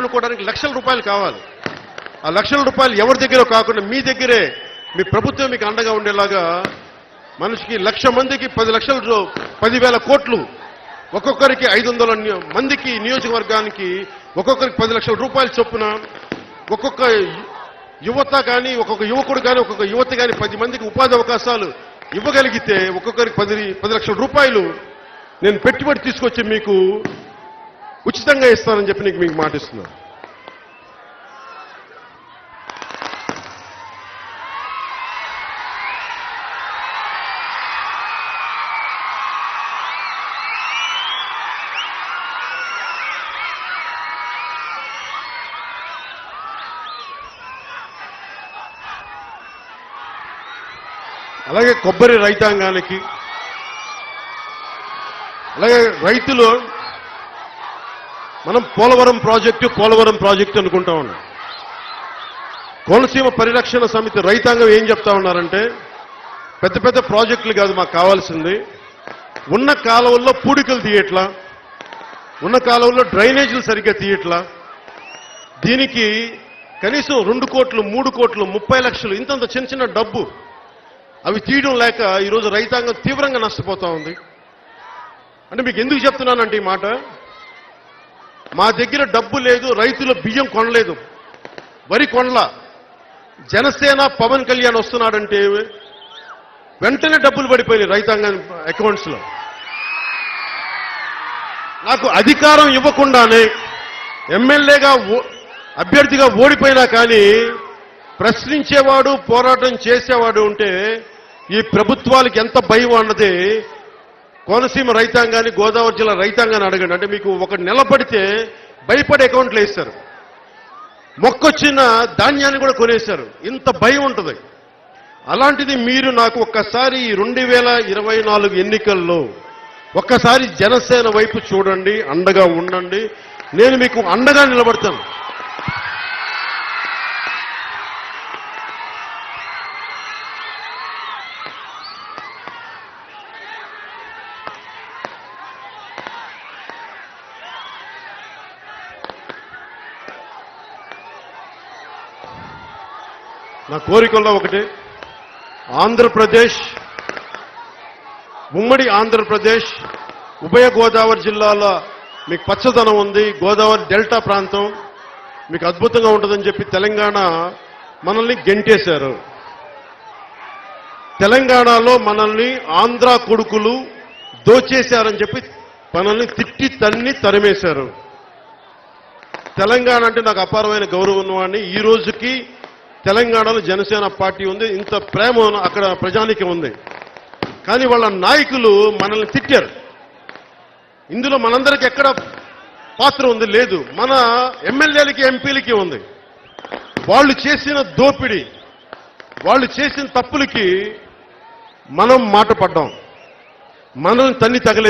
కొనుక్కోవడానికి లక్షల రూపాయలు కావాలి. ఆ లక్షల రూపాయలు ఎవరి దగ్గర కాకుండా మీ దగ్గరే మీ ప్రభుత్వం మీకు అండగా ఉండేలాగా మనిషికి లక్ష మందికి పది లక్షల పదివేల కోట్లు ఒక్కొక్కరికి ఐదు వందల మందికి నియోజకవర్గానికి ఒక్కొక్కరికి పది లక్షల రూపాయలు చొప్పున ఒక్కొక్క యువత కానీ ఒక్కొక్క యువకుడు కానీ ఒక్కొక్క యువత కానీ పది మందికి ఉపాధి అవకాశాలు ఇవ్వగలిగితే ఒక్కొక్కరికి పది పది లక్షల రూపాయలు నేను పెట్టుబడి తీసుకొచ్చి మీకు ఉచితంగా ఇస్తానని చెప్పి నీకు మీకు మాటిస్తున్నాను అలాగే కొబ్బరి రైతాంగానికి అలాగే రైతులు మనం పోలవరం ప్రాజెక్టు పోలవరం ప్రాజెక్టు అనుకుంటా ఉన్నాం. కోనసీమ పరిరక్షణ సమితి రైతాంగం ఏం చెప్తా ఉన్నారంటే పెద్ద పెద్ద ప్రాజెక్టులు కాదు మాకు కావాల్సింది. ఉన్న కాలువల్లో పూడికలు తీయట్లా ఉన్న కాలువల్లో డ్రైనేజీలు సరిగ్గా తీయట్లా. దీనికి కనీసం రెండు కోట్లు మూడు కోట్లు ముప్పై లక్షలు ఇంతంత చిన్న చిన్న డబ్బు అవి తీయడం లేక ఈరోజు రైతాంగం తీవ్రంగా నష్టపోతా ఉంది. అంటే మీకు ఎందుకు చెప్తున్నానంటే ఈ మాట? మా దగ్గర డబ్బు లేదు రైతుల బియ్యం కొనలేదు. వరి కొనలా. జనసేన పవన్ కళ్యాణ్ వస్తున్నాడంటే వెంటనే డబ్బులు పడిపోయినాయి రైతాంగం అకౌంట్స్లో నాకు అధికారం ఇవ్వకుండానే ఎమ్మెల్యేగా అభ్యర్థిగా ఓడిపోయినా కానీ ప్రశ్నించేవాడు పోరాటం చేసేవాడు ఉంటే ఈ ప్రభుత్వాలకు ఎంత భయం అన్నది కోనసీమ రైతాంగాన్ని గోదావరి జిల్లా రైతాంగాన్ని అడగండి. అంటే మీకు ఒక నిలబడితే భయపడే అకౌంట్లు వేస్తారు. మొక్కొచ్చిన ధాన్యాన్ని కూడా కొనేశారు. ఇంత భయం ఉంటుంది. అలాంటిది మీరు నాకు ఒక్కసారి రెండు వేల ఇరవై నాలుగు ఎన్నికల్లో ఒక్కసారి జనసేన వైపు చూడండి అండగా ఉండండి. నేను మీకు అండగా నిలబడతాను. నా కోరికల్లో ఒకటి. ఆంధ్రప్రదేశ్ ఉమ్మడి ఆంధ్రప్రదేశ్ ఉభయ గోదావరి జిల్లాల మీకు పచ్చదనం ఉంది. గోదావరి డెల్టా ప్రాంతం మీకు అద్భుతంగా ఉంటుందని చెప్పి తెలంగాణ మనల్ని గెంటేశారు. తెలంగాణలో మనల్ని ఆంధ్ర కొడుకులు దోచేశారని చెప్పి మనల్ని తిట్టి తన్ని తరిమేశారు. తెలంగాణ అంటే నాకు అపారమైన గౌరవం ఉన్నవాడిని. ఈ రోజుకి తెలంగాణలో జనసేన పార్టీ ఉంది. ఇంత ప్రేమ అక్కడ ప్రజానికి ఉంది. కానీ వాళ్ళ నాయకులు మనల్ని తిట్టారు. ఇందులో మనందరికి ఎక్కడ పాత్ర ఉంది? లేదు. మన ఎమ్మెల్యేలకి ఎంపీలకి ఉంది. వాళ్ళు చేసిన దోపిడీ వాళ్ళు చేసిన తప్పులకి మనం మాట పడ్డాం. మనం తన్ని తగలేదు